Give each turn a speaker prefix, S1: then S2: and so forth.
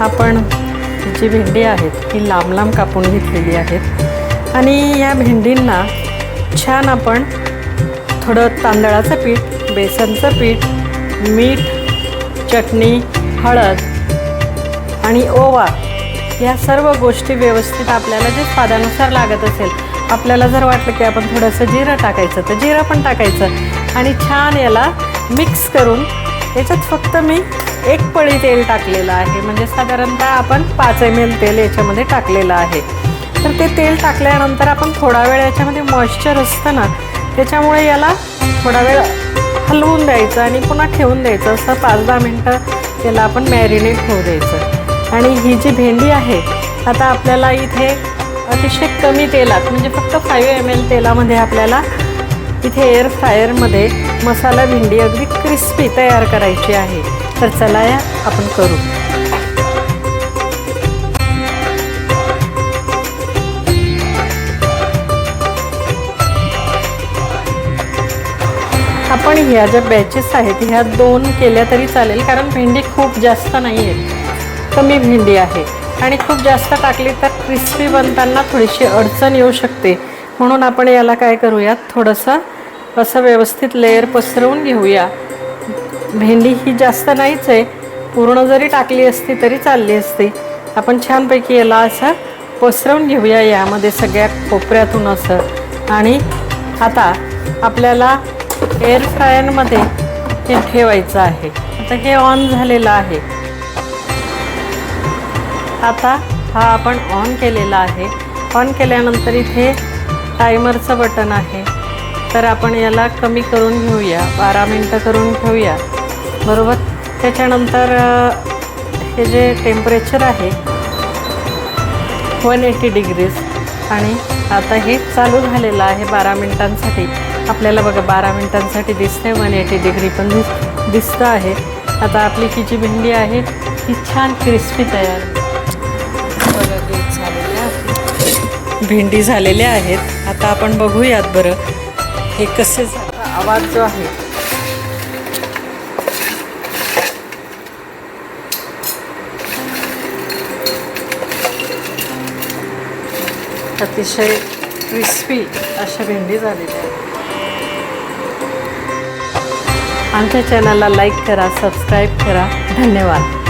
S1: आपण जी भेंडी आहेत ही लांब लांब कापून घेतलेली आहेत. आणि या भेंडींना छान आपण थोडं तांदळाचं पीठ बेसनचं पीठ मीठ चटणी हळद आणि ओवा या सर्व गोष्टी व्यवस्थित आपल्याला जे स्वादानुसार लागत असेल आपल्याला जर वाटलं की आपण थोडंसं जिरं टाकायचं तर जिरं पण टाकायचं आणि छान याला मिक्स करून याच्यात फक्त मी एक पळी तेल टाकलेलं आहे. म्हणजे साधारणतः आपण पाच एम एल तेल याच्यामध्ये टाकलेलं आहे. तर ते तेल टाकल्यानंतर आपण थोडा वेळ याच्यामध्ये मॉइश्चर असतं ना त्याच्यामुळे याला थोडा वेळ हलवून द्यायचं आणि पुन्हा ठेवून द्यायचं. असं पाच दहा मिनटं याला आपण मॅरिनेट होऊ द्यायचं. आणि ही जी भेंडी आहे आता आपल्याला इथे अतिशय कमी तेलात म्हणजे फक्त फाईव्ह एम एल तेलामध्ये आपल्याला इथे एअर फ्रायरमध्ये मसाला भेंडी अगदी क्रिस्पी तयार करायची आहे. तर चला या आपण करू. आपण ह्या ज्या बॅचेस आहेत ह्या दोन केल्या तरी चालेल कारण भेंडी खूप जास्त नाही आहेत कमी भेंडी आहे. आणि खूप जास्त टाकली तर क्रिस्पी बनताना थोडीशी अडचण येऊ शकते. म्हणून आपण याला काय करूयात थोडंसं असं व्यवस्थित लेअर पसरवून घेऊया. भेंडी ही जास्त नाहीच आहे. पूर्ण जरी टाकली असती तरी चालली असती. आपण छानपैकी याला असं पसरवून घेऊया यामध्ये सगळ्या कोपऱ्यातून असं. आणि आता आपल्याला एअर फ्रायरमध्ये हे ठेवायचं आहे. आता हे ऑन झालेलं आहे. आता हा आपण ऑन केलेला आहे. ऑन केल्यानंतर इथे टायमरचं बटन आहे. तर आपण याला कमी करून घेऊया. बारा मिनटं करून घेऊया. बरोबर. त्याच्यानंतर हे जे टेम्परेचर आहे वन एटी डिग्रीज आणि आता हे चालू झालेलं आहे बारा मिनटांसाठी. आपल्याला बघा बारा मिनटांसाठी दिसते वन एटी डिग्री पण दिस दिसतं आहे. आता आपली ही जी भेंडी आहे ही छान क्रिस्पी तयार. बघा झालेली आहे. भेंडी झालेल्या आहेत. आता आपण बघूयात बरं हे कसे आवाज जो आहे अतिशय क्रिस्पी अशा भेंडी झालेल्या आहेत. आमच्या चॅनलला लाईक करा सबस्क्राईब करा. धन्यवाद.